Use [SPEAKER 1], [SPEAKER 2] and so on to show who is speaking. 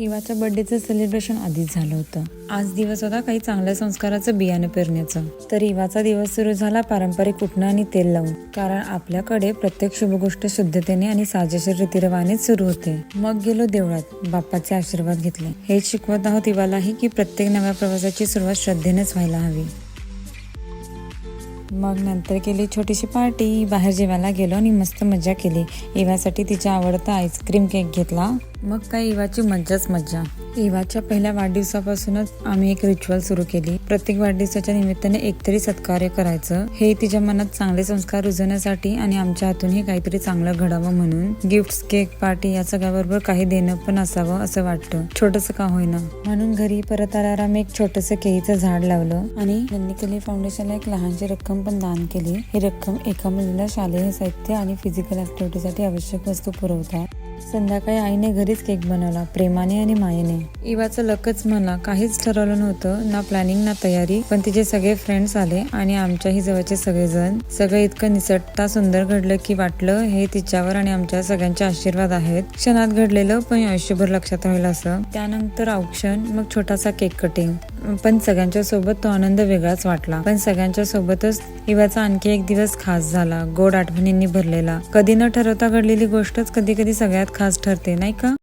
[SPEAKER 1] इवाच्या बर्थडेचं celebration आधीच झालं होतं. आज दिवस होता काही चांगल्या संस्काराचं बियाणं पेरण्याचं. तर इवाचा दिवस सुरू झाला पारंपरिक उठणं आणि तेल लावून. कारण आपल्याकडे प्रत्येक शुभ गोष्ट शुद्धतेने आणि साजेशीर रीतिरिवाने सुरू होते. मग गेलो देवळात. बाप्पाचे आशीर्वाद घेतले. हेच शिकवत आहोत इवालाही की प्रत्येक नव्या प्रवासाची सुरुवात श्रद्धेनेच व्हायला हवी. मग नंतर केली छोटीशी पार्टी बाहेर जेवायला गेलो आणि मस्त मजा केली. इवासाठी तिच्या आवडता आईस्क्रीम केक घेतला. मग काय इवाची मज्जाच मज्जा. इवाच्या पहिल्या वाढदिवसापासूनच आम्ही एक रिच्युअल सुरू केली. प्रत्येक वाढदिवसाच्या निमित्ताने एकतरी सत्कार्य करायचं. हे तिच्या मनात चांगले संस्कार रुजवण्यासाठी आणि आमच्या हातूनही काहीतरी चांगलं घडावं म्हणून गिफ्ट केक पार्टी या सगळ्याबरोबर काही देणं पण असावं असं वाटतं. छोटस का होईना. म्हणून घरी परत आल्यावर आम्ही एक छोटस केळीचं झाड लावलं आणि नंदिकली फाउंडेशनला एक लहानशी रक्कम पण दान केली. ही रक्कम एका मुलीला शालेय साहित्य आणि फिजिकल ऍक्टिव्हिटीसाठी आवश्यक वस्तू पुरवतात. संध्याकाळी आईने घरीच केक बनवला. प्रेमाने आणि मायेने. इवाचं लकच म्हणा काहीच ठरवलं नव्हतं ना प्लॅनिंग ना तयारी. पण तिचे सगळे फ्रेंड्स आले आणि आमच्याही जवळचे सगळेजण. सगळं इतकं निसटता सुंदर घडलं की वाटलं हे तिच्यावर आणि आमच्या सगळ्यांचे आशीर्वाद आहेत. क्षणात घडलेलं पण आयुष्यभर लक्षात राहील असं. त्यानंतर औक्षण मग छोटासा केक कटिंग पण सगळ्यांच्या सोबत तो आनंद वेगळाच वाटला. पण सगळ्यांच्या सोबतच इवाचा आणखी एक दिवस खास झाला गोड आठवणींनी भरलेला. कधी न ठरवता घडलेली गोष्टच कधी कधी सगळ्यात खास ठरते नाही का?